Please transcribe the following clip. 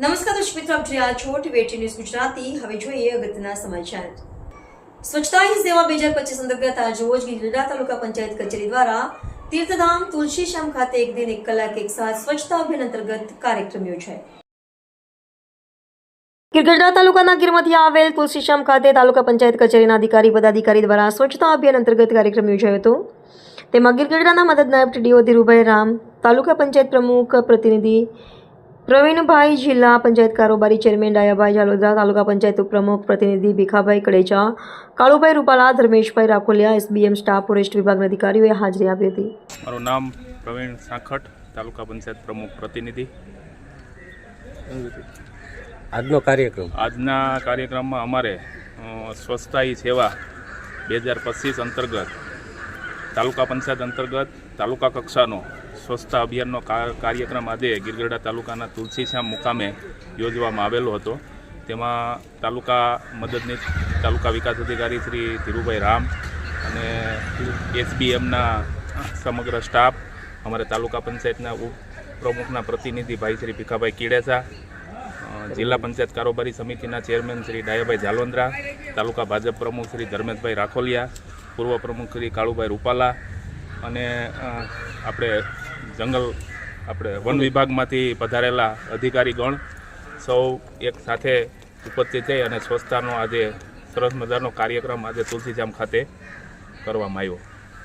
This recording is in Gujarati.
નમસ્કાર દર્શક મિત્રો, આપ જોઈ રહ્યા છો ટીવી ન્યૂઝ ગુજરાતી. હવે જોઈએ અગત્યના સમાચાર. સ્વચ્છતા હી સેવા બે હજાર પચીસ અંતર્ગત આજ રોજ ગીરડા તાલુકા પંચાયત કચેરી દ્વારા તીર્થધામ તુલસીશ્યામ ખાતે એક દિન એક કલાક એક સાથ સ્વચ્છતા અભિયાન અંતર્ગત કાર્યક્રમ યોજાય. ગીરગઢડા તાલુકાના ગીરમાંથી આવેલ તુલસીશ્યામ ખાતે તાલુકા પંચાયત કચેરીના અધિકારી, પદાધિકારી દ્વારા સ્વચ્છતા અભિયાન અંતર્ગત કાર્યક્રમ યોજાયો હતો. તેમાં ગીરગઢડાના મદદ નાયબ ટીડીઓ ધીરુભાઈ રામ, તાલુકા પંચાયત પ્રમુખ પ્રતિનિધિ પ્રવીણભાઈ જિલ્લા પંચાયત કારોબારી ચેરમેન ડાયાભાઈ જાલોદરા તાલુકા પંચાયત ઉપપ્રમુખ પ્રતિનિધિ Bhikhabhai Kadecha Kalubhai Rupala Dharmeshbhai Rakholiya SBM staff forest વિભાગના અધિકારીઓએ હાજરી આપી હતી. મારું નામ પ્રવીણ સાંખટ તાલુકા પંચાયત પ્રમુખ પ્રતિનિધિ. આજનો કાર્યક્રમ? આજના કાર્યક્રમમાં અમારે સ્વચ્છતા સેવા બે હજાર પચીસ અંતર્ગત તાલુકા પંચાયત અંતર્ગત તાલુકા કક્ષાનો સ્વચ્છતા અભિયાનનો કાર્યક્રમ આજે ગીરગઢડા તાલુકાના તુલસીશ્યામ મુકામે યોજવામાં આવેલો હતો. તેમાં તાલુકા મદદનીશ તાલુકા વિકાસ અધિકારી શ્રી ધીરુભાઈ રામ અને એસબીએમના સમગ્ર સ્ટાફ, અમારે તાલુકા પંચાયતના ઉપપ્રમુખના પ્રતિનિધિ ભાઈ શ્રી ભીખાભાઈ કીડેસા જિલ્લા પંચાયત કારોબારી સમિતિના ચેરમેન શ્રી ડાયાભાઈ જાલોંદ્રા તાલુકા ભાજપ પ્રમુખ શ્રી ધર્મેશભાઈ રાખોલિયા, પૂર્વ પ્રમુખ શ્રી કાળુભાઈ રૂપાલા અને આપણે જંગલ આપણે વન વિભાગમાંથી પધારેલા અધિકારીગણ સૌ એક સાથે ઉપસ્થિત થઈ અને સ્વચ્છતાનો આજે સરસ મજાનો કાર્યક્રમ આજે તુલસીજામ ખાતે કરવામાં આવ્યો.